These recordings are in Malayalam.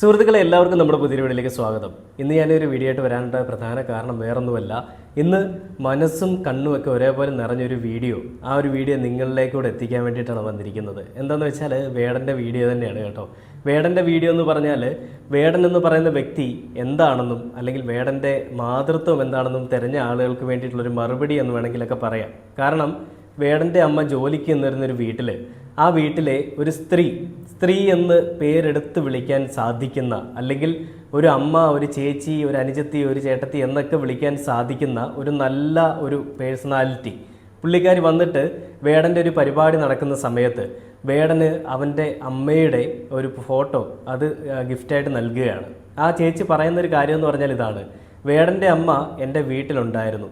സുഹൃത്തുക്കളെ എല്ലാവർക്കും നമ്മുടെ പുതിയ വീഡിയോയിലേക്ക് സ്വാഗതം. ഇന്ന് ഞാനൊരു വീഡിയോ ആയിട്ട് വരാനുള്ള പ്രധാന കാരണം വേറൊന്നുമല്ല. ഇന്ന് മനസ്സും കണ്ണും ഒക്കെ ഒരേപോലെ നിറഞ്ഞൊരു വീഡിയോ. ആ ഒരു വീഡിയോ നിങ്ങളിലേക്കൂടെ എത്തിക്കാൻ വേണ്ടിയിട്ടാണ് വന്നിരിക്കുന്നത്. എന്താണെന്ന് വെച്ചാൽ വേടന്റെ വീഡിയോ തന്നെയാണ് കേട്ടോ. വേടന്റെ വീഡിയോ എന്ന് പറഞ്ഞാൽ വേടൻ എന്ന് പറയുന്ന വ്യക്തി എന്താണെന്നും അല്ലെങ്കിൽ വേടന്റെ മാതൃത്വം എന്താണെന്നും തിരഞ്ഞ ആളുകൾക്ക് വേണ്ടിയിട്ടുള്ളൊരു മറുപടി എന്ന് വേണമെങ്കിലൊക്കെ പറയാം. കാരണം വേടന്റെ അമ്മ ജോലിക്ക് നിന്നിരുന്നൊരു വീട്ടിൽ ആ വീട്ടിലെ ഒരു സ്ത്രീ സ്ത്രീ എന്ന് പേരെടുത്ത് വിളിക്കാൻ സാധിക്കുന്ന അല്ലെങ്കിൽ ഒരു അമ്മ ഒരു ചേച്ചി ഒരു അനുജത്തി ഒരു ചേട്ടത്തി എന്നൊക്കെ വിളിക്കാൻ സാധിക്കുന്ന ഒരു നല്ല ഒരു പേഴ്സണാലിറ്റി. പുള്ളിക്കാരി വന്നിട്ട് വേടന്റെ ഒരു പരിപാടി നടക്കുന്ന സമയത്ത് വേടന് അവന്റെ അമ്മയുടെ ഒരു ഫോട്ടോ അത് ഗിഫ്റ്റായിട്ട് നൽകുകയാണ്. ആ ചേച്ചി പറയുന്ന ഒരു കാര്യം എന്ന് പറഞ്ഞാൽ ഇതാണ്. വേടന്റെ അമ്മ എന്റെ വീട്ടിലുണ്ടായിരുന്നു.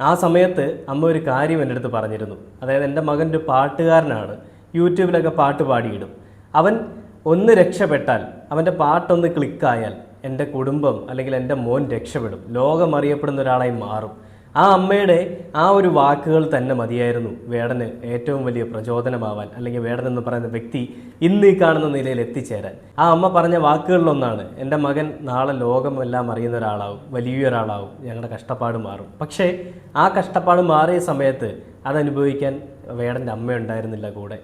ആ സമയത്ത് അമ്മ ഒരു കാര്യം എന്റെ അടുത്ത് പറഞ്ഞിരുന്നു. അതായത് എന്റെ മകൻ ഒരു പാട്ടുകാരനാണ്. യൂട്യൂബിലൊക്കെ പാട്ട് പാടിയിടും. അവൻ ഒന്ന് രക്ഷപ്പെട്ടാൽ അവന്റെ പാട്ടൊന്ന് ക്ലിക്കായാൽ എന്റെ കുടുംബം അല്ലെങ്കിൽ എന്റെ മോൻ രക്ഷപ്പെടും. ലോകം അറിയപ്പെടുന്ന ഒരാളായി മാറും. ആ അമ്മയുടെ ആ ഒരു വാക്കുകൾ തന്നെ മതിയായിരുന്നു വേടന് ഏറ്റവും വലിയ പ്രചോദനമാവാൻ അല്ലെങ്കിൽ വേടൻ എന്ന് പറയുന്ന വ്യക്തി ഇന്ന് ഈ കാണുന്ന നിലയിൽ എത്തിച്ചേരാൻ. ആ അമ്മ പറഞ്ഞ വാക്കുകളിലൊന്നാണ് എന്റെ മകൻ നാളെ ലോകമെല്ലാം അറിയുന്ന ഒരാളാവും വലിയൊരാളാവും ഞങ്ങളുടെ കഷ്ടപ്പാട് മാറും. പക്ഷേ ആ കഷ്ടപ്പാട് മാറിയ സമയത്ത് അതനുഭവിക്കാൻ വേടന്റെ അമ്മ ഉണ്ടായിരുന്നില്ല കൂടെ.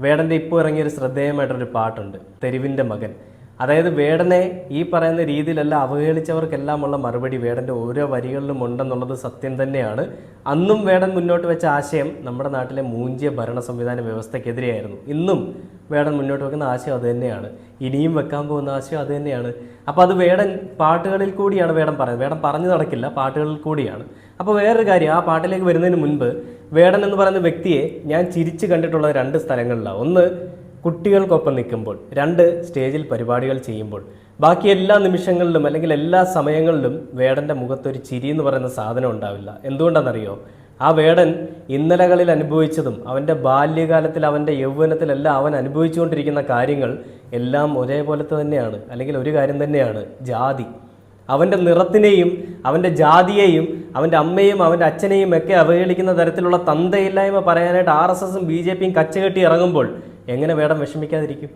വേടന്റെ ഇപ്പോൾ ഇറങ്ങിയൊരു ശ്രദ്ധേയമായിട്ടൊരു പാട്ടുണ്ട്. തെരുവിന്റെ മകൻ. അതായത് വേടനെ ഈ പറയുന്ന രീതിയിലല്ല അവഹേളിച്ചവർക്കെല്ലാമുള്ള മറുപടി വേടന്റെ ഓരോ വരികളിലും ഉണ്ടെന്നുള്ളത് സത്യം തന്നെയാണ്. അന്നും വേടൻ മുന്നോട്ട് വെച്ച ആശയം നമ്മുടെ നാട്ടിലെ മൂഞ്ചിയ ഭരണ സംവിധാന വ്യവസ്ഥയ്ക്കെതിരെയായിരുന്നു. ഇന്നും വേടൻ മുന്നോട്ട് വെക്കുന്ന ആശയം അത് തന്നെയാണ്. ഇനിയും വെക്കാൻ പോകുന്ന ആശയം അത് തന്നെയാണ്. അപ്പോൾ അത് വേടൻ പാട്ടുകളിൽ കൂടിയാണ് വേടൻ പറയുന്നത്. വേടൻ പറഞ്ഞു നടക്കില്ല പാട്ടുകളിൽ കൂടിയാണ്. അപ്പോൾ വേറൊരു കാര്യം ആ പാട്ടിലേക്ക് വരുന്നതിന് മുൻപ് വേടൻ എന്ന് പറയുന്ന വ്യക്തിയെ ഞാൻ ചിരിച്ച് കണ്ടിട്ടുള്ള രണ്ട് സ്ഥലങ്ങളിലാണ് ഒന്ന് കുട്ടികൾക്കൊപ്പം നിൽക്കുമ്പോൾ രണ്ട് സ്റ്റേജിൽ പരിപാടികൾ ചെയ്യുമ്പോൾ ബാക്കി എല്ലാ നിമിഷങ്ങളിലും അല്ലെങ്കിൽ എല്ലാ സമയങ്ങളിലും വേടന്റെ മുഖത്തൊരു ചിരി എന്ന് പറയുന്ന സാധനം ഉണ്ടാവില്ല. എന്തുകൊണ്ടാണെന്നറിയോ? ആ വേടൻ ഇന്നലകളിൽ അനുഭവിച്ചതും അവന്റെ ബാല്യകാലത്തിൽ അവന്റെ യൗവനത്തിലെല്ലാം അവൻ അനുഭവിച്ചുകൊണ്ടിരിക്കുന്ന കാര്യങ്ങൾ എല്ലാം ഒരേപോലത്തെ തന്നെയാണ് അല്ലെങ്കിൽ ഒരു കാര്യം തന്നെയാണ് ജാതി. അവന്റെ നിറത്തിനെയും അവന്റെ ജാതിയെയും അവന്റെ അമ്മയും അവന്റെ അച്ഛനെയും ഒക്കെ അവഹേളിക്കുന്ന തരത്തിലുള്ള തന്തയില്ലായ്മ പറയാനായിട്ട് ആർ എസ് എസും ബി ജെ പിയും കച്ചകെട്ടി ഇറങ്ങുമ്പോൾ എങ്ങനെ വേടം വിഷമിക്കാതിരിക്കും?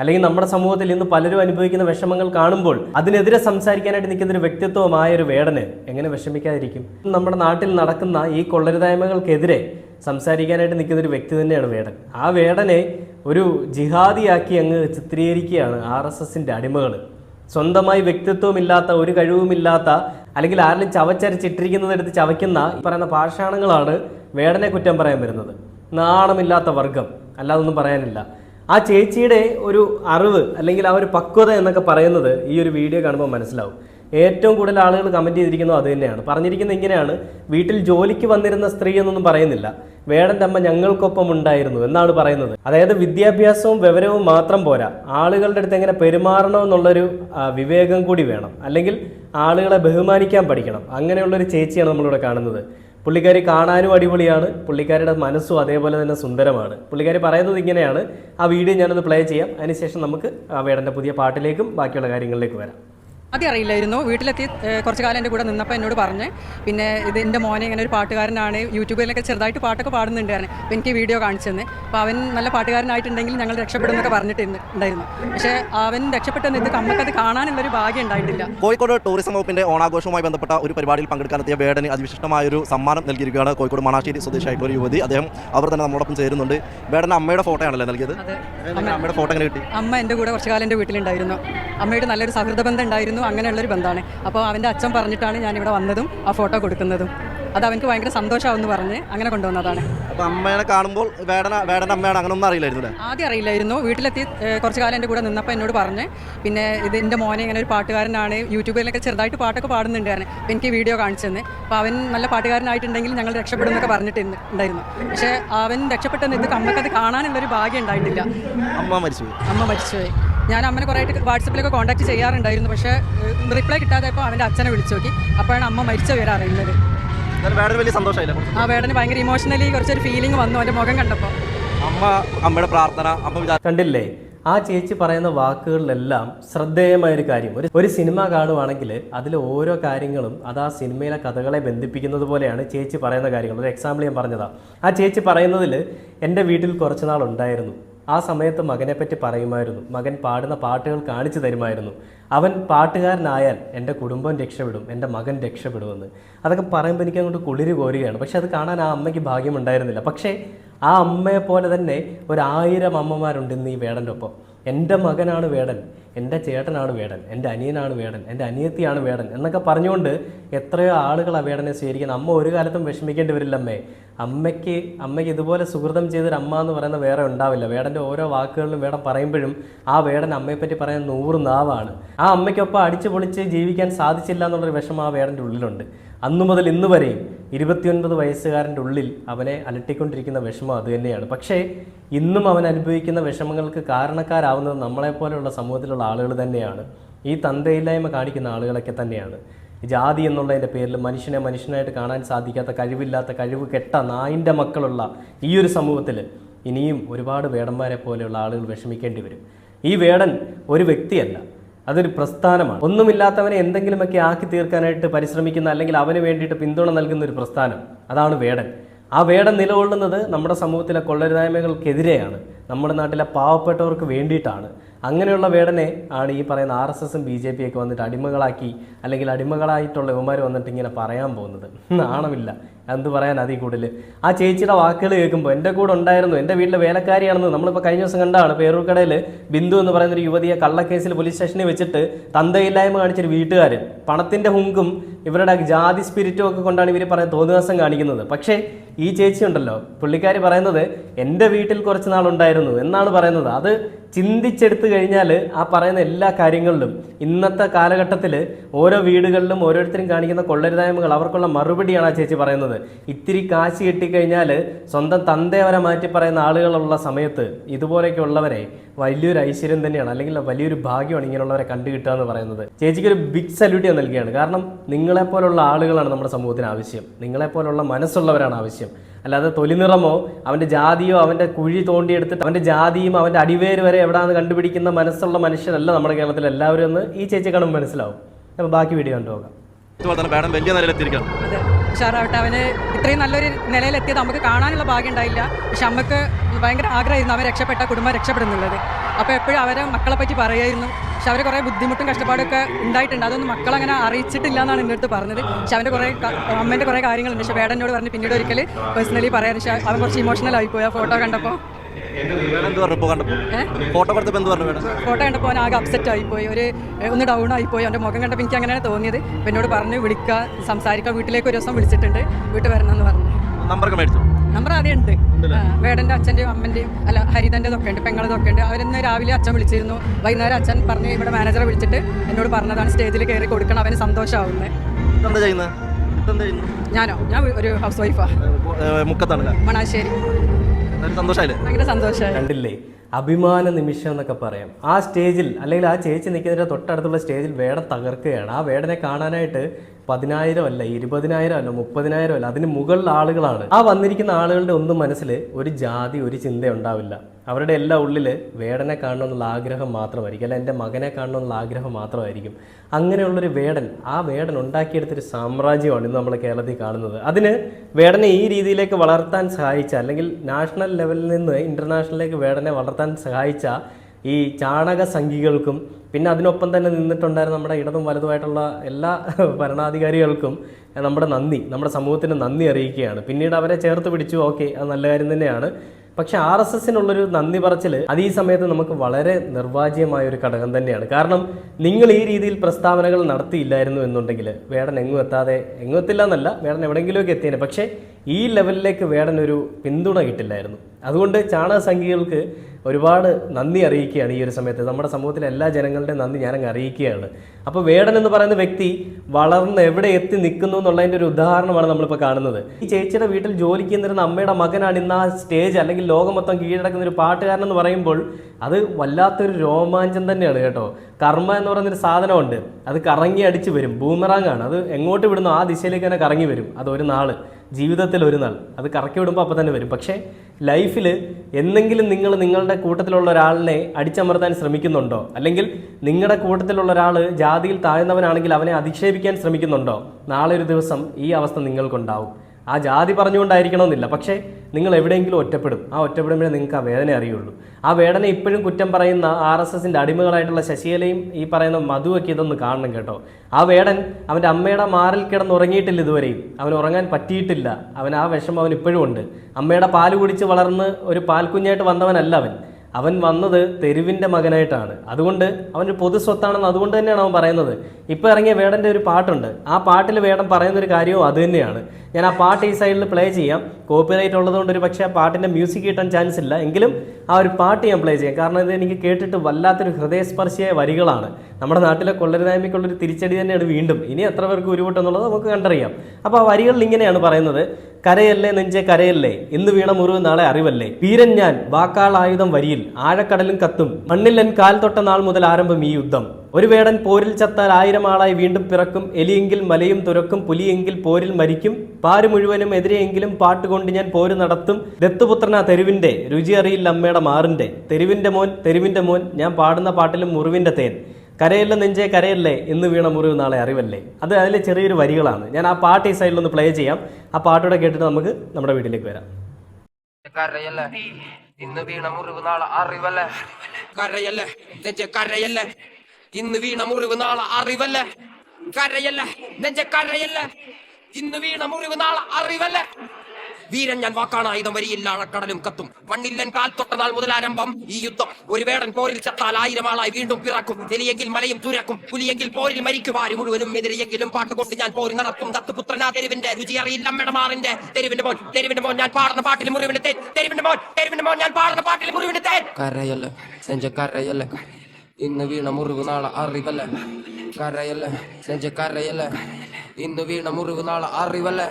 അല്ലെങ്കിൽ നമ്മുടെ സമൂഹത്തിൽ ഇന്ന് പലരും അനുഭവിക്കുന്ന വിഷമങ്ങൾ കാണുമ്പോൾ അതിനെതിരെ സംസാരിക്കാനായിട്ട് നിൽക്കുന്ന ഒരു വ്യക്തിത്വമായ ഒരു വേടന് എങ്ങനെ വിഷമിക്കാതിരിക്കും? നമ്മുടെ നാട്ടിൽ നടക്കുന്ന ഈ കൊള്ളരുതായ്മകൾക്കെതിരെ സംസാരിക്കാനായിട്ട് നിൽക്കുന്ന ഒരു വ്യക്തി തന്നെയാണ് വേടൻ. ആ വേടനെ ഒരു ജിഹാദിയാക്കി അങ്ങ് ചിത്രീകരിക്കുകയാണ് ആർ എസ് എസിന്റെ അടിമകൾ സ്വന്തമായി വ്യക്തിത്വമില്ലാത്ത ഒരു കഴിവുമില്ലാത്ത അല്ലെങ്കിൽ ആരെങ്കിലും ചവച്ചരച്ചിട്ടിരിക്കുന്നതെടുത്ത് ചവയ്ക്കുന്ന പറയുന്ന പാഷാണങ്ങളാണ് വേടനെ കുറ്റം പറയാൻ വരുന്നത്. നാണമില്ലാത്ത വർഗം. അല്ലാതൊന്നും പറയാനില്ല. ആ ചേച്ചിയുടെ ഒരു അറിവ് അല്ലെങ്കിൽ ആ ഒരു പക്വത എന്നൊക്കെ പറയുന്നത് ഈ ഒരു വീഡിയോ കാണുമ്പോൾ മനസ്സിലാവും. ഏറ്റവും കൂടുതൽ ആളുകൾ കമന്റ് ചെയ്തിരിക്കുന്നത് അത് തന്നെയാണ്. പറഞ്ഞിരിക്കുന്നത് ഇങ്ങനെയാണ്. വീട്ടിൽ ജോലിക്ക് വന്നിരുന്ന സ്ത്രീ എന്നൊന്നും പറയുന്നില്ല. വേടന്റെ അമ്മ ഞങ്ങൾക്കൊപ്പം ഉണ്ടായിരുന്നു എന്നാണ് പറയുന്നത്. അതായത് വിദ്യാഭ്യാസവും വിവരവും മാത്രം പോരാ. ആളുകളുടെ അടുത്ത് എങ്ങനെ പെരുമാറണം എന്നുള്ളൊരു വിവേകം കൂടി വേണം. അല്ലെങ്കിൽ ആളുകളെ ബഹുമാനിക്കാൻ പഠിക്കണം. അങ്ങനെയുള്ളൊരു ചേച്ചിയാണ് നമ്മളിവിടെ കാണുന്നത്. പുള്ളിക്കാരി കാണാനും അടിപൊളിയാണ്. പുള്ളിക്കാരിയുടെ മനസ്സും അതേപോലെ തന്നെ സുന്ദരമാണ്. പുള്ളിക്കാരി പറയുന്നത് ഇങ്ങനെയാണ്. ആ വീഡിയോ ഞാനൊന്ന് പ്ലേ ചെയ്യാം. അതിനുശേഷം നമുക്ക് ആ വേടന്റെ പുതിയ പാട്ടിലേക്കും ബാക്കിയുള്ള കാര്യങ്ങളിലേക്ക് വരാം. ആദ്യം അറിയില്ലായിരുന്നു. വീട്ടിലെത്തി കുറച്ചു കാലം എന്റെ കൂടെ നിന്നപ്പോൾ എന്നോട് പറഞ്ഞ്. പിന്നെ ഇത് എന്റെ മോനെ ഇങ്ങനെ ഒരു പാട്ടുകാരനാണ് യൂട്യൂബിലൊക്കെ ചെറുതായിട്ട് പാട്ടൊക്കെ പാടുന്നുണ്ടായിരുന്നു. അപ്പോൾ എനിക്ക് വീഡിയോ കാണിച്ചു തന്നെ അപ്പോൾ അവൻ നല്ല പാട്ടുകാരനായിട്ടുണ്ടെങ്കിൽ ഞങ്ങൾ രക്ഷപ്പെടുന്നൊക്കെ പറഞ്ഞിട്ട് ഇന്ന് ഉണ്ടായിരുന്നു. പക്ഷേ അവൻ രക്ഷപ്പെട്ടെന്ന് ഇത് നമുക്കത് കാണാനുള്ളൊരു ഭാഗ്യം ഉണ്ടായിട്ടില്ല. കോഴിക്കോട് ടൂറിസം വകുപ്പിന്റെ ഓണാഘോഷവുമായി ബന്ധപ്പെട്ട ഒരു പരിപാടിയിൽ പങ്കെടുക്കാനെത്തിയ വേടന് അതിവിശിഷ്ടമായ ഒരു സമ്മാനം നൽകിയിരിക്കുകയാണ് കോഴിക്കോട് മണാശ്ശേരി സ്വദേശിയായിട്ടുള്ള ഒരു യുവതി. അദ്ദേഹം അവർ തന്നെ നമ്മളോടൊപ്പം ചേരുന്നുണ്ട്. വേടന് അമ്മയുടെ ഫോട്ടോ ആണല്ലേ നൽകിയത്? അമ്മയുടെ ഫോട്ടോ എങ്ങനെ കിട്ടി? അമ്മ എന്റെ കൂടെ കുറച്ച് കാലം എന്റെ വീട്ടിലുണ്ടായിരുന്നു. അമ്മയുടെ നല്ലൊരു സൗഹൃദ ബന്ധം ഉണ്ടായിരുന്നു. അങ്ങനെയുള്ളൊരു ബന്ധമാണ്. അപ്പോൾ അവന്റെ അച്ഛൻ പറഞ്ഞിട്ടാണ് ഞാൻ ഇവിടെ വന്നതും ആ ഫോട്ടോ കൊടുക്കുന്നതും. അത് അവനക്ക് ഭയങ്കര സന്തോഷമാവെന്ന് പറഞ്ഞ് അങ്ങനെ കൊണ്ടുവന്നതാണ്. അപ്പോൾ അമ്മേനെ കാണുമ്പോൾ വേടന വേടന അമ്മയാണ് അങ്ങനെ ഒന്നും അറിയില്ലായിരുന്നു ആദ്യം അറിയില്ലായിരുന്നു. വീട്ടിലെത്തി കുറച്ച് കാലം എന്റെ കൂടെ നിന്നപ്പോൾ എന്നോട് പറഞ്ഞ് പിന്നെ ഇത് എന്റെ മോനെ ഇങ്ങനെ ഒരു പാട്ടുകാരനാണ് യൂട്യൂബിലൊക്കെ ചെറുതായിട്ട് പാട്ടൊക്കെ പാടുന്നുണ്ടായിരുന്നു. അപ്പോൾ എനിക്ക് വീഡിയോ കാണിച്ചു തന്നെ അപ്പോൾ അവൻ നല്ല പാട്ടുകാരനായിട്ടുണ്ടെങ്കിൽ ഞങ്ങൾ രക്ഷപ്പെടുമെന്നൊക്കെ പറഞ്ഞിട്ട് ഉണ്ടായിരുന്നു പക്ഷേ അവൻ രക്ഷപ്പെട്ടെന്ന് ഇത് അമ്മക്കത് കാണാനുള്ളൊരു ഭാഗ്യം ഉണ്ടായിട്ടില്ല. അമ്മ മരിച്ചുപോയി. അമ്മ മരിച്ചുപോയി. ഞാൻ അമ്മനെ കുറേയായിട്ട് വാട്സപ്പിലൊക്കെ കോൺടാക്ട് ചെയ്യാറുണ്ടായിരുന്നു. പക്ഷേ റിപ്ലൈ കിട്ടാതെയപ്പോൾ അവന്റെ അച്ഛനെ വിളിച്ചു നോക്കി. അപ്പോഴാണ് അമ്മ മരിച്ചു വിവരം അറിയുന്നത്. വലിയ സന്തോഷമായില്ല? ആ വേടന് ഭയങ്കര ഇമോഷണലി കുറച്ചൊരു ഫീലിംഗ് വന്നു അവന്റെ മുഖം കണ്ടപ്പോൾ അമ്മ അമ്മയുടെ പ്രാർത്ഥന അമ്മ കണ്ടില്ലേ? ആ ചേച്ചി പറയുന്ന വാക്കുകളിലെല്ലാം ശ്രദ്ധേയമായ ഒരു കാര്യം. ഒരു ഒരു സിനിമ കാണുവാണെങ്കിൽ അതിലെ ഓരോ കാര്യങ്ങളും അത് ആ സിനിമയിലെ കഥകളെ ബന്ധിപ്പിക്കുന്നത് പോലെയാണ് ചേച്ചി പറയുന്ന കാര്യങ്ങൾ. ഒരു എക്സാമ്പിൾ ഞാൻ പറഞ്ഞതാണ് ആ ചേച്ചി പറയുന്നതിൽ എന്റെ വീട്ടിൽ കുറച്ച് നാൾ ഉണ്ടായിരുന്നു ആ സമയത്ത് മകനെപ്പറ്റി പറ്റി പറയുമായിരുന്നു. മകൻ പാടുന്ന പാട്ടുകൾ കാണിച്ചു തരുമായിരുന്നു. അവൻ പാട്ടുകാരനായാൽ എന്റെ കുടുംബം രക്ഷപ്പെടും എന്റെ മകൻ രക്ഷപ്പെടുമെന്ന്. അതൊക്കെ പറയുമ്പോൾ എനിക്ക് അങ്ങോട്ട് കുളിര് കോരുകയാണ്. പക്ഷെ അത് കാണാൻ ആ അമ്മയ്ക്ക് ഭാഗ്യമുണ്ടായിരുന്നില്ല പക്ഷേ ആ അമ്മയെ പോലെ തന്നെ ഒരായിരം അമ്മമാരുണ്ട് ഇന്ന് ഈ വേടന്റെ ഒപ്പം. എന്റെ മകനാണ് വേടൻ എന്റെ ചേട്ടനാണ് വേടൻ എന്റെ അനിയനാണ് വേടൻ എന്റെ അനിയത്തിയാണ് വേടൻ എന്നൊക്കെ പറഞ്ഞുകൊണ്ട് എത്രയോ ആളുകൾ ആ വേടനെ സ്വീകരിക്കുന്നത് അമ്മ ഒരു കാലത്തും വിഷമിക്കേണ്ടി വരില്ല അമ്മേ അമ്മയ്ക്ക് അമ്മയ്ക്ക് ഇതുപോലെ സുഹൃതം ചെയ്തൊരു അമ്മ എന്ന് പറയുന്ന വേറെ ഉണ്ടാവില്ല. വേടന്റെ ഓരോ വാക്കുകളിലും വേടം പറയുമ്പോഴും ആ വേടൻ അമ്മയെപ്പറ്റി പറയാൻ നൂറ് നാവാണ്. ആ അമ്മയ്ക്കൊപ്പം അടിച്ചു പൊളിച്ച് ജീവിക്കാൻ സാധിച്ചില്ല എന്നുള്ളൊരു വിഷമം ആ വേടന്റെ ഉള്ളിലുണ്ട്. അന്നു മുതൽ ഇന്ന് വരെയും ഇരുപത്തിയൊൻപത് വയസ്സുകാരന്റെ ഉള്ളിൽ അവനെ അലട്ടിക്കൊണ്ടിരിക്കുന്ന വിഷമം അതുതന്നെയാണ് പക്ഷേ ഇന്നും അവൻ അനുഭവിക്കുന്ന വിഷമങ്ങൾക്ക് കാരണക്കാരാവുന്നത് നമ്മളെപ്പോലെയുള്ള സമൂഹത്തിലുള്ള ആളുകൾ തന്നെയാണ്. ഈ തന്തയില്ലായ്മ കാണിക്കുന്ന ആളുകളൊക്കെ തന്നെയാണ്. ജാതി എന്നുള്ളതിന്റെ പേരിൽ മനുഷ്യനെ മനുഷ്യനായിട്ട് കാണാൻ സാധിക്കാത്ത കഴിവില്ലാത്ത കഴിവ് കെട്ട നായിന്റെ മക്കളുള്ള ഈ ഒരു സമൂഹത്തിൽ ഇനിയും ഒരുപാട് വേടന്മാരെ പോലെയുള്ള ആളുകൾ വിഷമിക്കേണ്ടി വരും. ഈ വേടൻ ഒരു വ്യക്തിയല്ല. അതൊരു പ്രസ്ഥാനമാണ്. ഒന്നുമില്ലാത്തവനെ എന്തെങ്കിലുമൊക്കെ ആക്കി തീർക്കാനായിട്ട് പരിശ്രമിക്കുന്ന അല്ലെങ്കിൽ അവന് വേണ്ടിയിട്ട് പിന്തുണ നൽകുന്ന ഒരു പ്രസ്ഥാനം. അതാണ് വേടൻ. ആ വേടൻ നിലകൊള്ളുന്നത് നമ്മുടെ സമൂഹത്തിലെ കൊള്ളരുതായ്മകൾക്കെതിരെയാണ്. നമ്മുടെ നാട്ടിലെ പാവപ്പെട്ടവർക്ക് വേണ്ടിയിട്ടാണ്. അങ്ങനെയുള്ള വേടനെ ആണ് ഈ പറയുന്ന ആർ എസ് എസും ബി ജെ പി ഒക്കെ വന്നിട്ട് അടിമകളാക്കി അല്ലെങ്കിൽ അടിമകളായിട്ടുള്ള ഇവന്മാർ വന്നിട്ട് ഇങ്ങനെ പറയാൻ പോകുന്നത്. നാണമില്ല എന്ത് പറയാൻ അതി കൂടുതൽ? ആ ചേച്ചിയുടെ വാക്കുകൾ കേൾക്കുമ്പോൾ എന്റെ കൂടെ ഉണ്ടായിരുന്നു എന്റെ വീട്ടിലെ വേലക്കാരിയാണെന്ന് നമ്മളിപ്പോൾ കഴിഞ്ഞ ദിവസം കണ്ടാണ് പേരൂർക്കടയിൽ ബിന്ദു എന്ന് പറയുന്ന ഒരു യുവതിയെ കള്ളക്കേസിൽ പോലീസ് സ്റ്റേഷനിൽ വെച്ചിട്ട് തന്തയില്ലായ്മ കാണിച്ചൊരു വീട്ടുകാർ പണത്തിന്റെ ഹുങ്കും ഇവരുടെ ജാതി സ്പിരിറ്റും ഒക്കെ കൊണ്ടാണ് ഇവർ പറയുന്നത് തോന്നുവാസം കാണിക്കുന്നത്. പക്ഷേ ഈ ചേച്ചി ഉണ്ടല്ലോ പുള്ളിക്കാരി പറയുന്നത് എന്റെ വീട്ടിൽ കുറച്ച് നാളുണ്ടായിരുന്നു എന്നാണ് പറയുന്നത്. അത് ചിന്തിച്ചെടുത്തു കഴിഞ്ഞാൽ ആ പറയുന്ന എല്ലാ കാര്യങ്ങളിലും ഇന്നത്തെ കാലഘട്ടത്തിൽ ഓരോ വീടുകളിലും ഓരോരുത്തരും കാണിക്കുന്ന കൊള്ളരുതായ്മകൾ അവർക്കുള്ള മറുപടിയാണ് ആ ചേച്ചി പറയുന്നത്. ഇത്തിരി കാശ് കിട്ടിക്കഴിഞ്ഞാൽ സ്വന്തം തന്തയവരെ മാറ്റി പറയുന്ന ആളുകളുള്ള സമയത്ത് ഇതുപോലെയൊക്കെ ഉള്ളവരെ വലിയൊരു ഐശ്വര്യം തന്നെയാണ് അല്ലെങ്കിൽ വലിയൊരു ഭാഗ്യമാണ് ഇങ്ങനെയുള്ളവരെ കണ്ടുകിട്ടുക എന്ന് പറയുന്നത്. ചേച്ചിക്ക് ഒരു ബിഗ് സല്യൂട്ട് ഞാൻ നൽകുകയാണ്. കാരണം നിങ്ങളെപ്പോലുള്ള ആളുകളാണ് നമ്മുടെ സമൂഹത്തിന് ആവശ്യം. നിങ്ങളെപ്പോലുള്ള മനസ്സുള്ളവരാണ് ആവശ്യം. അല്ലാതെ തൊലിനിറമോ അവന്റെ ജാതിയോ അവന്റെ കുഴി തോണ്ടിയെടുത്തിട്ട് അവന്റെ ജാതിയും അവന്റെ അടിവേര് വരെ എവിടെയാണെന്ന് കണ്ടുപിടിക്കുന്ന മനസ്സുള്ള മനുഷ്യരല്ല നമ്മുടെ കേരളത്തിൽ എല്ലാവരും എന്ന് ഈ ചേച്ചി കാണുമ്പോൾ മനസ്സിലാവും. അപ്പോൾ ബാക്കി വീഡിയോ കണ്ടുപോകാം വേടൻ വലിയ ഉഷാറാവട്ടെ. അവന് ഇത്രയും നല്ലൊരു നിലയിലെത്തിയത് നമുക്ക് കാണാനുള്ള ഭാഗ്യം ഉണ്ടായില്ല. പക്ഷെ അമ്മയ്ക്ക് ഭയങ്കര ആഗ്രഹമായിരുന്നു അവൻ രക്ഷപ്പെട്ട കുടുംബം രക്ഷപ്പെടുന്നുള്ളത്. അപ്പോൾ എപ്പോഴും അവരെ മക്കളെ പറ്റി പറയായിരുന്നു. പക്ഷെ അവർ കുറേ ബുദ്ധിമുട്ടും കഷ്ടപ്പാടൊക്കെ ഉണ്ടായിട്ടുണ്ട്. അതൊന്നും മക്കളങ്ങനെ അറിയിച്ചിട്ടില്ല എന്നാണ് എന്റെ അടുത്ത് പറഞ്ഞത്. പക്ഷെ അവന്റെ കുറേ അമ്മേന്റെ കുറേ കാര്യങ്ങളുണ്ട്. പക്ഷെ വേടനോട് പറഞ്ഞ് പിന്നീട് ഒരിക്കൽ പേഴ്സണലി പറയാൻ. പക്ഷെ അവൻ കുറച്ച് ഇമോഷണൽ ആയിപ്പോയി ആ ഫോട്ടോ കണ്ടപ്പോൾ. കണ്ടപ്പോൾ ഫോട്ടോ എന്ത് പറഞ്ഞു ഫോട്ടോ കണ്ടപ്പോൾ ആകെ അപ്സെറ്റ് ആയിപ്പോയി. ഒരു ഒന്ന് ഡൗൺ ആയിപ്പോയി. എന്റെ മുഖം കണ്ടപ്പോൾ എനിക്ക് അങ്ങനെയാണ് തോന്നിയത്. എന്നോട് പറഞ്ഞ് വിളിക്കുക സംസാരിക്കുക വീട്ടിലേക്ക് ഒരു ദിവസം വിളിച്ചിട്ടുണ്ട്. വീട്ടിൽ വരണമെന്ന് പറഞ്ഞു. നമ്പറൊക്കെ മേടിച്ചു? നമ്പർ ആദ്യം ഉണ്ട്. വേടന്റെ അച്ഛന്റെയും അമ്മന്റെയും അല്ല ഹരിതന്റെ ഒക്കെ ഉണ്ട് പെങ്ങളതൊക്കെ ഉണ്ട്. അവരിന്ന് രാവിലെ അച്ഛൻ വിളിച്ചിരുന്നു. വൈകുന്നേരം അച്ഛൻ പറഞ്ഞ് ഇവിടെ മാനേജറെ വിളിച്ചിട്ട് എന്നോട് പറഞ്ഞതാണ് സ്റ്റേജിൽ കയറി കൊടുക്കണം അവന് സന്തോഷമാവുന്നത് ഞാനോ? ഞാൻ ഒരു ഹൗസ് വൈഫാ മുക്കത്താണല്ലേ മണാശ്ശേരി. ഭയങ്കര സന്തോഷമായി കണ്ടില്ലേ? അഭിമാന നിമിഷം എന്നൊക്കെ പറയാം. ആ സ്റ്റേജിൽ അല്ലെങ്കിൽ ആ ചേച്ചി നിൽക്കുന്നതിന്റെ തൊട്ടടുത്തുള്ള സ്റ്റേജിൽ വേടം തകർക്കുകയാണ്. ആ വേടനെ കാണാനായിട്ട് പതിനായിരം അല്ല ഇരുപതിനായിരം അല്ല മുപ്പതിനായിരം അല്ല അതിന് മുകളിൽ ആളുകളാണ്. ആ വന്നിരിക്കുന്ന ആളുകളുടെ ഒന്നും മനസ്സിൽ ഒരു ജാതി ഒരു ചിന്ത ഉണ്ടാവില്ല അവരുടെ എല്ലാ ഉള്ളിൽ വേടനെ കാണണമെന്നുള്ള ആഗ്രഹം മാത്രമായിരിക്കും. അല്ല എന്റെ മകനെ കാണണമെന്നുള്ള ആഗ്രഹം മാത്രമായിരിക്കും. അങ്ങനെയുള്ളൊരു വേടൻ ആ വേടൻ ഉണ്ടാക്കിയെടുത്തൊരു സാമ്രാജ്യമാണ് ഇന്ന് നമ്മൾ കേരളത്തിൽ കാണുന്നത്. അതിന് വേടനെ ഈ രീതിയിലേക്ക് വളർത്താൻ സഹായിച്ച അല്ലെങ്കിൽ നാഷണൽ ലെവലിൽ നിന്ന് ഇന്റർനാഷണലിലേക്ക് വേടനെ വളർത്താൻ സഹായിച്ച ഈ ചാണക സംഖികൾക്കും പിന്നെ അതിനൊപ്പം തന്നെ നിന്നിട്ടുണ്ടായിരുന്ന നമ്മുടെ ഇടതും വലതുമായിട്ടുള്ള എല്ലാ ഭരണാധികാരികൾക്കും നമ്മുടെ നന്ദി നമ്മുടെ സമൂഹത്തിന് നന്ദി അറിയിക്കുകയാണ്. പിന്നീട് അവരെ ചേർത്ത് പിടിച്ചു ഓക്കെ അത് നല്ല കാര്യം തന്നെയാണ്. പക്ഷെ ആർ എസ് എസിനുള്ളൊരു നന്ദി പറച്ചിൽ അത് ഈ സമയത്ത് നമുക്ക് വളരെ നിർവാജ്യമായ ഒരു ഘടകം തന്നെയാണ്. കാരണം നിങ്ങൾ ഈ രീതിയിൽ പ്രസ്താവനകൾ നടത്തിയില്ലായിരുന്നു എന്നുണ്ടെങ്കിൽ വേടൻ എങ്ങും എത്താതെ എങ്ങും എത്തില്ല എന്നല്ല വേടൻ എവിടെയെങ്കിലുമൊക്കെ എത്തിയേനെ. പക്ഷേ ഈ ലെവലിലേക്ക് വേടൻ ഒരു പിന്തുണ കിട്ടില്ലായിരുന്നു. അതുകൊണ്ട് ചാണക സംഖ്യകൾക്ക് ഒരുപാട് നന്ദി അറിയിക്കുകയാണ് ഈ ഒരു സമയത്ത്. നമ്മുടെ സമൂഹത്തിലെ എല്ലാ ജനങ്ങളുടെയും നന്ദി ഞാനങ്ങ് അറിയിക്കുകയാണ്. അപ്പോൾ വേടൻ എന്ന് പറയുന്ന വ്യക്തി വളർന്ന് എവിടെ എത്തി നിൽക്കുന്നു എന്നുള്ളതിന്റെ ഒരു ഉദാഹരണമാണ് നമ്മളിപ്പോൾ കാണുന്നത്. ഈ ചേച്ചിയുടെ വീട്ടിൽ ജോലിക്ക് നിന്നിരുന്ന അമ്മയുടെ മകനാണ് ഇന്ന് ആ സ്റ്റേജ് അല്ലെങ്കിൽ ലോകം മൊത്തം കീഴടക്കുന്ന ഒരു പാട്ടുകാരൻ എന്ന് പറയുമ്പോൾ അത് വല്ലാത്തൊരു രോമാഞ്ചം തന്നെയാണ് കേട്ടോ. കർമ്മ എന്ന് പറയുന്നൊരു സാധനമുണ്ട്. അത് കറങ്ങി അടിച്ച് വരും. ബൂമറാങ് ആണ് അത് എങ്ങോട്ട് വിടുന്നു ആ ദിശയിലേക്ക് തന്നെ കറങ്ങി വരും. അത് ഒരു നാൾ ജീവിതത്തിൽ ഒരു നാൾ. അത് കറക്കി വിടുമ്പോൾ അപ്പോൾ തന്നെ വരും. പക്ഷേ ലൈഫിൽ എന്തെങ്കിലും നിങ്ങൾ നിങ്ങളുടെ കൂട്ടത്തിലുള്ള ഒരാളിനെ അടിച്ചമർത്താൻ ശ്രമിക്കുന്നുണ്ടോ? അല്ലെങ്കിൽ നിങ്ങളുടെ കൂട്ടത്തിലുള്ള ഒരാൾ ജാതിയിൽ താഴ്ന്നവനാണെങ്കിൽ അവനെ അധിക്ഷേപിക്കാൻ ശ്രമിക്കുന്നുണ്ടോ? നാളെ ഒരു ദിവസം ഈ അവസ്ഥ നിങ്ങൾക്കുണ്ടാവും. ആ ജാതി പറഞ്ഞുകൊണ്ടായിരിക്കണമെന്നില്ല. പക്ഷേ നിങ്ങൾ എവിടെയെങ്കിലും ഒറ്റപ്പെടും. ആ ഒറ്റപ്പെടുമ്പോഴേ നിങ്ങൾക്ക് ആ വേദന അറിയുള്ളൂ. ആ വേദന ഇപ്പോഴും കുറ്റം പറയുന്ന ആർ എസ് എസിന്റെ അടിമകളായിട്ടുള്ള ശശികലയും ഈ പറയുന്ന മധുവൊക്കെ ഇതൊന്ന് കാണണം കേട്ടോ. ആ വേടൻ അവന്റെ അമ്മയുടെ മാറിൽ കിടന്ന് ഉറങ്ങിയിട്ടില്ല ഇതുവരെയും. അവൻ ഉറങ്ങാൻ പറ്റിയിട്ടില്ല. അവൻ ആ വിഷമം അവൻ ഇപ്പോഴും ഉണ്ട്. അമ്മയുടെ പാൽ കുടിച്ച് വളർന്ന് ഒരു പാൽക്കുഞ്ഞായിട്ട് വന്നവനല്ല അവൻ. അവൻ വന്നത് തെരുവിന്റെ മകനായിട്ടാണ്. അതുകൊണ്ട് അവനൊരു പൊതു സ്വത്താണെന്ന് അതുകൊണ്ട് തന്നെയാണ് അവൻ പറയുന്നത്. ഇപ്പോൾ ഇറങ്ങിയ വേടന്റെ ഒരു പാട്ടുണ്ട്. ആ പാട്ടിൽ വേടൻ പറയുന്ന ഒരു കാര്യവും അത് തന്നെയാണ്. ഞാൻ ആ പാട്ട് ഈ സൈഡിൽ പ്ലേ ചെയ്യാം. കോപ്പിറൈറ്റ് ഉള്ളതുകൊണ്ട് ഒരു പക്ഷേ ആ പാട്ടിന്റെ മ്യൂസിക് കിട്ടാൻ ചാൻസ് ഇല്ല. എങ്കിലും ആ ഒരു പാട്ട് ഞാൻ പ്ലേ ചെയ്യാം. കാരണം ഇത് എനിക്ക് കേട്ടിട്ട് വല്ലാത്തൊരു ഹൃദയസ്പർശിയായ വരികളാണ്. നമ്മുടെ നാട്ടിലെ കൊള്ളരുതായ്മയ്ക്കുള്ളൊരു തിരിച്ചടി തന്നെയാണ് വീണ്ടും. ഇനി എത്ര പേർക്ക് ഉരുവിട്ടെന്നുള്ളത് നമുക്ക് കണ്ടറിയാം. അപ്പോൾ ആ വരികളിൽ ഇങ്ങനെയാണ് പറയുന്നത്. കരയല്ലേ നെഞ്ചെ കരയല്ലേ? ഇന്ന് വീണ മുറിവ് നാളെ അറിവല്ലേ? വീരൻ ഞാൻ വാക്കാൾ ആയുധം വരിയിൽ ആഴക്കടലും കത്തും. മണ്ണിൽ എൻ കാൽ തൊട്ട നാൾ മുതൽ ആരംഭം ഈ യുദ്ധം. ഒരു വേടൻ പോരിൽ ചത്താൽ ആയിരം ആളായി വീണ്ടും പിറക്കും. എലിയെങ്കിൽ മലയും തുരക്കും പുലിയെങ്കിൽ പോരിൽ മരിക്കും. പാര് മുഴുവനും എതിരെയെങ്കിലും പാട്ടുകൊണ്ട് ഞാൻ പോര് നടത്തും. ദത്തുപുത്രനാ തെരുവിന്റെ രുചി അറിയില്ല അമ്മയുടെ മാറിന്റെ തെരുവിന്റെ മോൻ തെരുവിന്റെ മോൻ ഞാൻ പാടുന്ന പാട്ടിലും മുറിവിന്റെ തേൻ. കരയല്ല നെഞ്ചേ കരയല്ലേ ഇന്ന് വീണ മുറിവ് നാളെ അറിവല്ലേ? അത് അതിലെ ചെറിയൊരു വരികളാണ്. ഞാൻ ആ പാട്ട് ഈ സൈഡിൽ ഒന്ന് പ്ലേ ചെയ്യാം. ആ പാട്ടൂടെ കേട്ടിട്ട് നമുക്ക് നമ്മുടെ വീട്ടിലേക്ക് വരാം. കരയല്ലേ? ഇന്ന് വീണ മുറിവ് നാളെ അറിവല്ലേ? കരയല്ലേ? നെഞ്ച കരയല്ലേ? ഇന്ന് വീണ മുറിവ് നാളെ അറിവല്ലേ? കരയല്ലേ? നെഞ്ച കരയല്ലേ? ഇന്ന് വീണ മുറിവ് നാളെ അറിവല്ലേ? വീരൻ ഞാൻ വാക്കാണ് ആയുധം വരിയില്ല അഴക്കടലും കത്തും. വണ്ണില്ലൻ കാൽ തൊട്ടതാൽ മുതലാരംഭം ഈ യുദ്ധം. ഒരു വേടൻ പോരിൽ ചത്താൽ ആയിരം ആളായി വീണ്ടും പിറക്കും. എലിയെങ്കിൽ മലയും തുരക്കും. പുലിയെങ്കിൽ പോരിൽ മരിക്കും ആര് മുഴുവനും എതിരെയെങ്കിലും പാട്ടുകൊണ്ട് ഞാൻ പോരി നടത്തും. ദത്തുപുത്രനാ തെരുവിന്റെ രുചി അറിയില്ല മെടമാറിന്റെ മാറിന്റെ. തെരുവിന്റെ മോൻ തെരുവിന്റെ മോൻ ഞാൻ പാടുന്ന പാട്ടിൽ മുറിവിന്റെ തേൻ. തെരുവിന്റെ മോൻ തെരുവിന്റെ മോൻ ഞാൻ പാടുന്ന പാട്ടിൽ മുറിവിന്റെ തേൻ. കരയല്ലേ സെഞ്ച കരയല്ലേ ഇന്ന് വീണ മുറിവ് നാളെ അറിവല്ലേ. കരയല്ലേ സെഞ്ച കരയല്ലേ ഇന്ന് വീണ മുറിവ് നാളെ അറിവല്ലേ.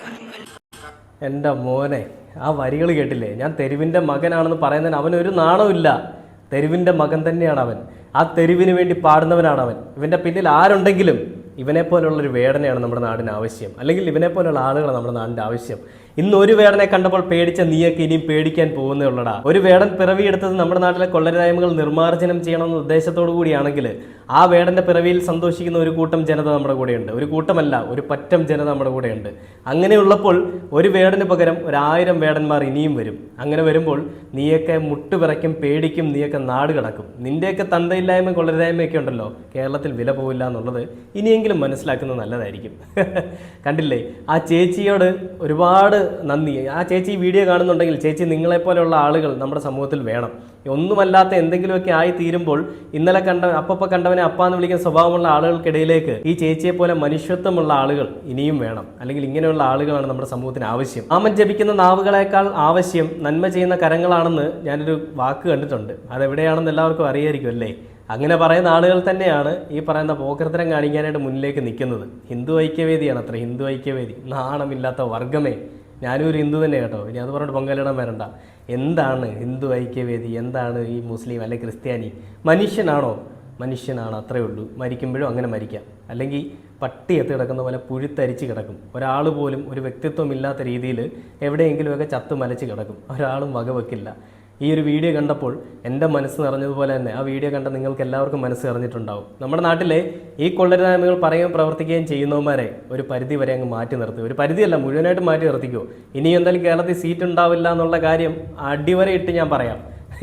എന്റെ മോനെ ആ വരികൾ കേട്ടില്ലേ? ഞാൻ തെരുവിന്റെ മകനാണെന്ന് പറയുന്നതിന് അവനൊരു നാണമില്ല തെരുവിന്റെ മകൻ തന്നെയാണ് അവൻ. ആ തെരുവിന് വേണ്ടി പാടുന്നവനാണ് അവൻ ഇവന്റെ പിന്നിൽ ആരുണ്ടെങ്കിലും ഇവനെ പോലുള്ളൊരു വേടനയാണ് നമ്മുടെ നാടിന് ആവശ്യം. അല്ലെങ്കിൽ ഇവനെ പോലുള്ള ആളുകളാണ് നമ്മുടെ നാടിന്റെ ആവശ്യം. ഇന്ന് ഒരു വേടനെ കണ്ടപ്പോൾ പേടിച്ച നീയൊക്കെ ഇനിയും പേടിക്കാൻ പോകുന്നേ ഉള്ളടാ. ഒരു വേടൻ പിറവിയെടുത്തത് നമ്മുടെ നാട്ടിലെ കൊള്ളരുതായ്മകൾ നിർമ്മാർജനം ചെയ്യണമെന്ന ഉദ്ദേശത്തോടു കൂടിയാണെങ്കിൽ ആ വേടന്റെ പിറവിയിൽ സന്തോഷിക്കുന്ന ഒരു കൂട്ടം ജനത നമ്മുടെ കൂടെയുണ്ട്. ഒരു കൂട്ടമല്ല ഒരു പറ്റം ജനത നമ്മുടെ കൂടെയുണ്ട്. അങ്ങനെയുള്ളപ്പോൾ ഒരു വേടന് പകരം ഒരായിരം വേടന്മാർ ഇനിയും വരും. അങ്ങനെ വരുമ്പോൾ നീയൊക്കെ മുട്ടുപിറയ്ക്കും പേടിക്കും നീയൊക്കെ നാട് കിടക്കും. നിന്റെയൊക്കെ തന്തയില്ലായ്മ കൊള്ളരുതായ്മയൊക്കെ ഉണ്ടല്ലോ. കേരളത്തിൽ വില പോവില്ല എന്നുള്ളത് ഇനിയെങ്കിലും മനസ്സിലാക്കുന്നത് നല്ലതായിരിക്കും. കണ്ടില്ലേ? ആ ചേച്ചിയോട് ഒരുപാട് നന്ദി ആ ചേച്ചി ഈ വീഡിയോ കാണുന്നുണ്ടെങ്കിൽ ചേച്ചി നിങ്ങളെപ്പോലെയുള്ള ആളുകൾ നമ്മുടെ സമൂഹത്തിൽ വേണം. ഒന്നുമല്ലാത്ത എന്തെങ്കിലുമൊക്കെ ആയി തീരുമ്പോൾ ഇന്നലെ കണ്ട അപ്പപ്പ കണ്ടവനെ അപ്പാന്ന് വിളിക്കുന്ന സ്വഭാവമുള്ള ആളുകൾക്കിടയിലേക്ക് ഈ ചേച്ചിയെ പോലെ മനുഷ്യത്വമുള്ള ആളുകൾ ഇനിയും വേണം. അല്ലെങ്കിൽ ഇങ്ങനെയുള്ള ആളുകളാണ് നമ്മുടെ സമൂഹത്തിന് ആവശ്യം. ആമൻ ജപിക്കുന്ന നാവുകളേക്കാൾ ആവശ്യം നന്മ ചെയ്യുന്ന കരങ്ങളാണെന്ന് ഞാനൊരു വാക്ക് കണ്ടിട്ടുണ്ട്. അതെവിടെയാണെന്ന് എല്ലാവർക്കും അറിയായിരിക്കും അല്ലേ? അങ്ങനെ പറയുന്ന ആളുകൾ തന്നെയാണ് ഈ പറയുന്ന പോക്രത്തരം കാണിക്കാനായിട്ട് മുന്നിലേക്ക് നിൽക്കുന്നത്. ഹിന്ദു ഐക്യവേദിയാണ് അത്ര ഹിന്ദു ഐക്യവേദി. നാണമില്ലാത്ത വർഗമേ ഞാനും ഒരു ഹിന്ദു തന്നെ കേട്ടോ. ഇനി അത് പറഞ്ഞിട്ട് പൊങ്കാലിടാൻ വരണ്ട. എന്താണ് ഹിന്ദു ഐക്യവേദി? എന്താണ് ഈ മുസ്ലിം അല്ലെങ്കിൽ ക്രിസ്ത്യാനി? മനുഷ്യനാണോ? മനുഷ്യനാണ് അത്രേ ഉള്ളൂ. മരിക്കുമ്പോഴും അങ്ങനെ മരിക്കാം. അല്ലെങ്കിൽ പട്ടി എത്തി കിടക്കുന്ന പോലെ പുഴുത്തരിച്ച് കിടക്കും. ഒരാൾ പോലും ഒരു വ്യക്തിത്വമില്ലാത്ത രീതിയിൽ എവിടെയെങ്കിലുമൊക്കെ ചത്ത് മലച്ച് കിടക്കും. ഒരാളും വകവെക്കില്ല. ഈ ഒരു വീഡിയോ കണ്ടപ്പോൾ എന്റെ മനസ്സ് നിറഞ്ഞതുപോലെ തന്നെ ആ വീഡിയോ കണ്ട നിങ്ങൾക്ക് എല്ലാവർക്കും മനസ്സ് നിറഞ്ഞിട്ടുണ്ടാവും. നമ്മുടെ നാട്ടിലെ ഈ കൊള്ളരുതായ്മകൾ പറയുകയും പ്രവർത്തിക്കുകയും ചെയ്യുന്നവന്മാരെ ഒരു പരിധി വരെ അങ്ങ് മാറ്റി നിർത്തി ഒരു പരിധിയല്ല മുഴുവനായിട്ട് മാറ്റി നിർത്തിക്കോ. ഇനി എന്തായാലും കേരളത്തിൽ സീറ്റ് ഉണ്ടാവില്ല എന്നുള്ള കാര്യം അടിവരെ ഇട്ട് ഞാൻ പറയാം.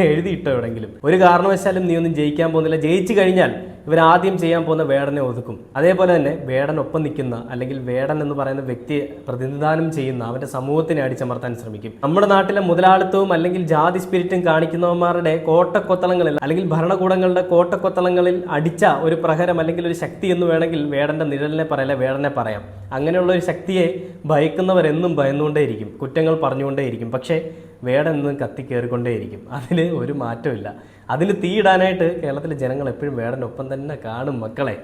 എഴുതിയിട്ടോ എവിടെങ്കിലും ഒരു കാരണവശാലും നീ ഒന്നും ജയിക്കാൻ പോകുന്നില്ല. ജയിച്ചു കഴിഞ്ഞാൽ ഇവർ ആദ്യം ചെയ്യാൻ പോകുന്ന വേടനെ ഒതുക്കും. അതേപോലെ തന്നെ വേടനൊപ്പം നിൽക്കുന്ന അല്ലെങ്കിൽ വേടൻ എന്ന് പറയുന്ന വ്യക്തിയെ പ്രതിനിധാനം ചെയ്യുന്ന അവന്റെ സമൂഹത്തിനെ അടിച്ചമർത്താൻ ശ്രമിക്കും. നമ്മുടെ നാട്ടിലെ മുതലാളിത്തവും അല്ലെങ്കിൽ ജാതി സ്പിരിറ്റും കാണിക്കുന്നവന്മാരുടെ കോട്ടക്കൊത്തളങ്ങളിൽ അല്ലെങ്കിൽ ഭരണകൂടങ്ങളുടെ കോട്ടക്കൊത്തളങ്ങളിൽ അടിച്ച ഒരു പ്രഹരം അല്ലെങ്കിൽ ഒരു ശക്തി എന്ന് വേണമെങ്കിൽ വേടന്റെ നിഴലിനെ പറയല വേടനെ പറയാം. അങ്ങനെയുള്ള ഒരു ശക്തിയെ ഭയക്കുന്നവരെന്നും ഭയന്നുകൊണ്ടേയിരിക്കും. കുറ്റങ്ങൾ പറഞ്ഞുകൊണ്ടേയിരിക്കും. പക്ഷേ വേടൻ എന്നും കത്തിക്കേറിക്കൊണ്ടേയിരിക്കും അതിന് ഒരു മാറ്റമില്ല. അതിന് തീയിടാനായിട്ട് കേരളത്തിലെ ജനങ്ങൾ എപ്പോഴും വേടനൊപ്പം തന്നെ കാണും മക്കളെ.